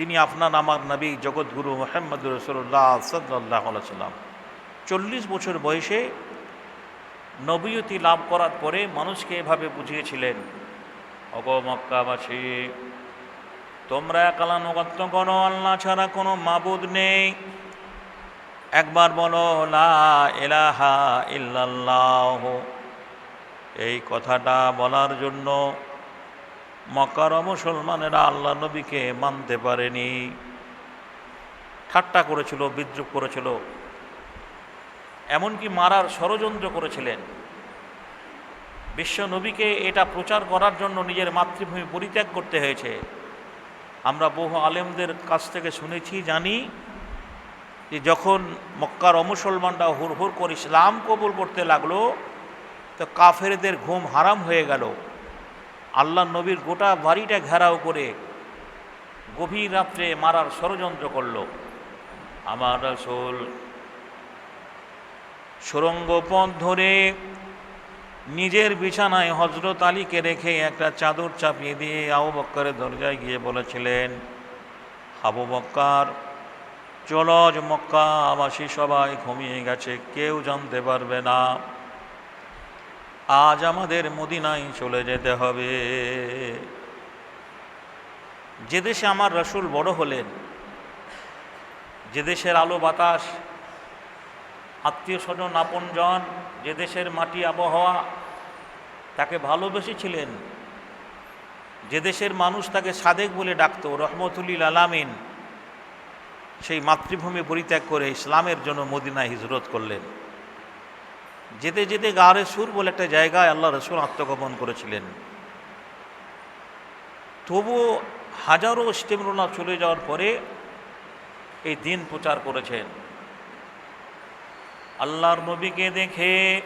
তিনি আপনার আমার নবী জগৎগুরু মোহাম্মদ রসুল্লাহ সাল্লাহ সাল্লাম। চল্লিশ বছর বয়সে নবীয়তি লাভ করার পরে মানুষকে এভাবে বুঝিয়েছিলেন অগ মক্কাবাসী, তোমরা কালানুগত্য করো, আল্লাহ ছাড়া কোনো মাবুদ নেই। একবার বলো, লা এলাহা ইল্লাল্লাহ। এই কথাটা বলার জন্য মক্কার মুসলমানেরা আল্লাহ নবীকে মানতে পারেনি। ঠাট্টা করেছিল, বিদ্রুপ করেছিল। এমনকি মারার ষড়যন্ত্র করেছিলেন। বিশ্ব নবীকে এটা প্রচার করার জন্য নিজের মাতৃভূমি পরিত্যাগ করতে হয়েছে। আমরা বহু আলেমদের কাছ থেকে শুনেছি, জানি যে যখন মক্কার অমুসলমানরা হুর হুর করে ইসলাম কবুল করতে লাগল, তো কাফেরদের ঘুম হারাম হয়ে গেল। আল্লাহ নবীর গোটা বাড়িটা ঘেরাও করে গভীর রাত্রে মারার ষড়যন্ত্র করল। আমার রসুল সুরঙ্গ পথ ধরে নিজের বিছানায় হজরত আলীকে রেখে একটা চাদর চাপিয়ে দিয়ে আবু বক্করের দরজায় গিয়ে বলেছিলেন, আবু বক্কার চলজ মক্কা, আবাসী সবাই ঘুমিয়ে গেছে, কেউ জানতে পারবে না। আজ আমাদের মদিনায় চলে যেতে হবে। যে দেশে আমার রসুল বড় হলেন, যে দেশের আলো বাতাস আত্মীয় স্বজন আপনজন, যে দেশের মাটি আবহাওয়া, তাকে ভালোবেসেছিলেন। যে দেশের মানুষ তাকে সাদেক বলে ডাকত, রহমতুল্লিল আলামিন, সেই মাতৃভূমি পরিত্যাগ করে ইসলামের জন্য মদিনায় হিজরত করলেন। যেতে যেতে গাড়ে সুর বলে একটা জায়গায় আল্লাহ রসুল আত্মগোপন করেছিলেন। তবুও হাজারো ইস্তেমরুল্লাহ চলে যাওয়ার পরে এই দিন প্রচার করেছেন। আল্লাহর নবীকে দেখে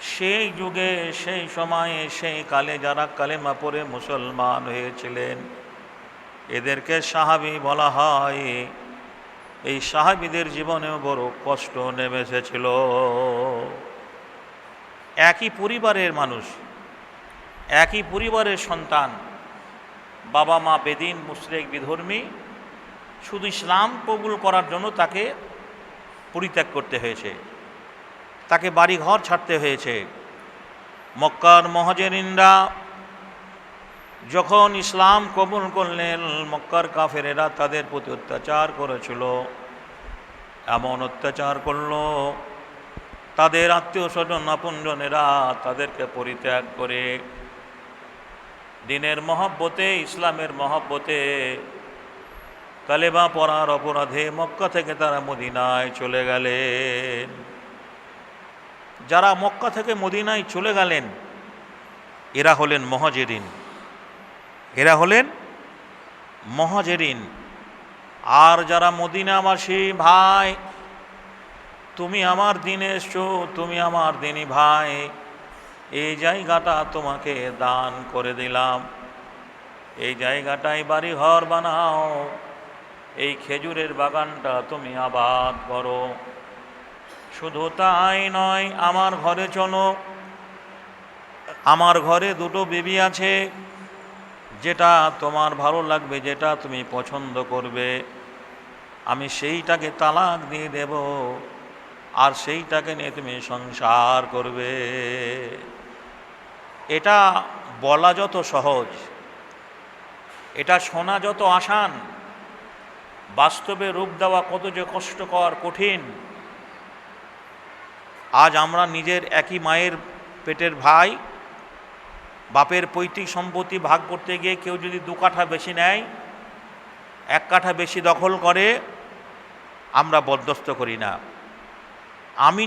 সেই যুগে, সেই সময়ে, সেই কালে যারা কালেমা পরে মুসলমান হয়েছিলেন, এদেরকে সাহাবি বলা হয় এই সাহাবিদের জীবনেও বড় কষ্ট নেমে এসেছিল একই পরিবারের মানুষ, একই পরিবারের সন্তান বাবা মা বেদিন, মুশরেক, বিধর্মী, শুধু ইসলাম কবুল করার জন্য তাকে পরিত্যাগ করতে হয়েছে। তাকে বাড়ি ঘর ছাড়তে হয়েছে। মক্কার মহাজেরিনরা যখন ইসলাম কবুল করলেন, মক্কার কাফেরেরা তাদের প্রতি অত্যাচার করেছিল। এমন অত্যাচার করল, তাদের আত্মীয় স্বজন আপনজনেরা তাদেরকে পরিত্যাগ করে। দিনের মহব্বতে, ইসলামের মহব্বতে কালেমা পড়ার অপরাধে মক্কা থেকে তারা মদিনায় চলে গেলেন। যারা মক্কা থেকে মদিনায় চলে গেলেন, এরা হলেন মহাজেরিন। এরা হলেন মহাজেরিন। আর যারা মদিনাবাসী, ভাই, তুমি আমার দিনে এসছো, তুমি আমার দিনই ভাই। এই জায়গাটা তোমাকে দান করে দিলাম। এই জায়গাটায় বাড়ি ঘর বানাও। এই খেজুরের বাগানটা তুমি আবাদ করো। শুধু তাই নয়, আমার ঘরে চলো। আমার ঘরে দুটো বেবি আছে। যেটা তোমার ভালো লাগবে, যেটা তুমি পছন্দ করবে, আমি সেইটাকে তালাক দিয়ে দেব, আর সেইটাকে নিয়ে তুমি সংসার করবে। এটা বলা যত সহজ, এটা শোনা যত আসান, বাস্তবে রূপ দেওয়া কত যে কষ্টকর, কঠিন। আজ আমরা নিজের একই মায়ের পেটের ভাই বাপের পৈতৃক সম্পত্তি ভাগ করতে গিয়ে কেউ যদি দু কাঠা বেশি নেয়, এক কাঠা বেশি দখল করে, আমরা বরদস্ত করি না। আমি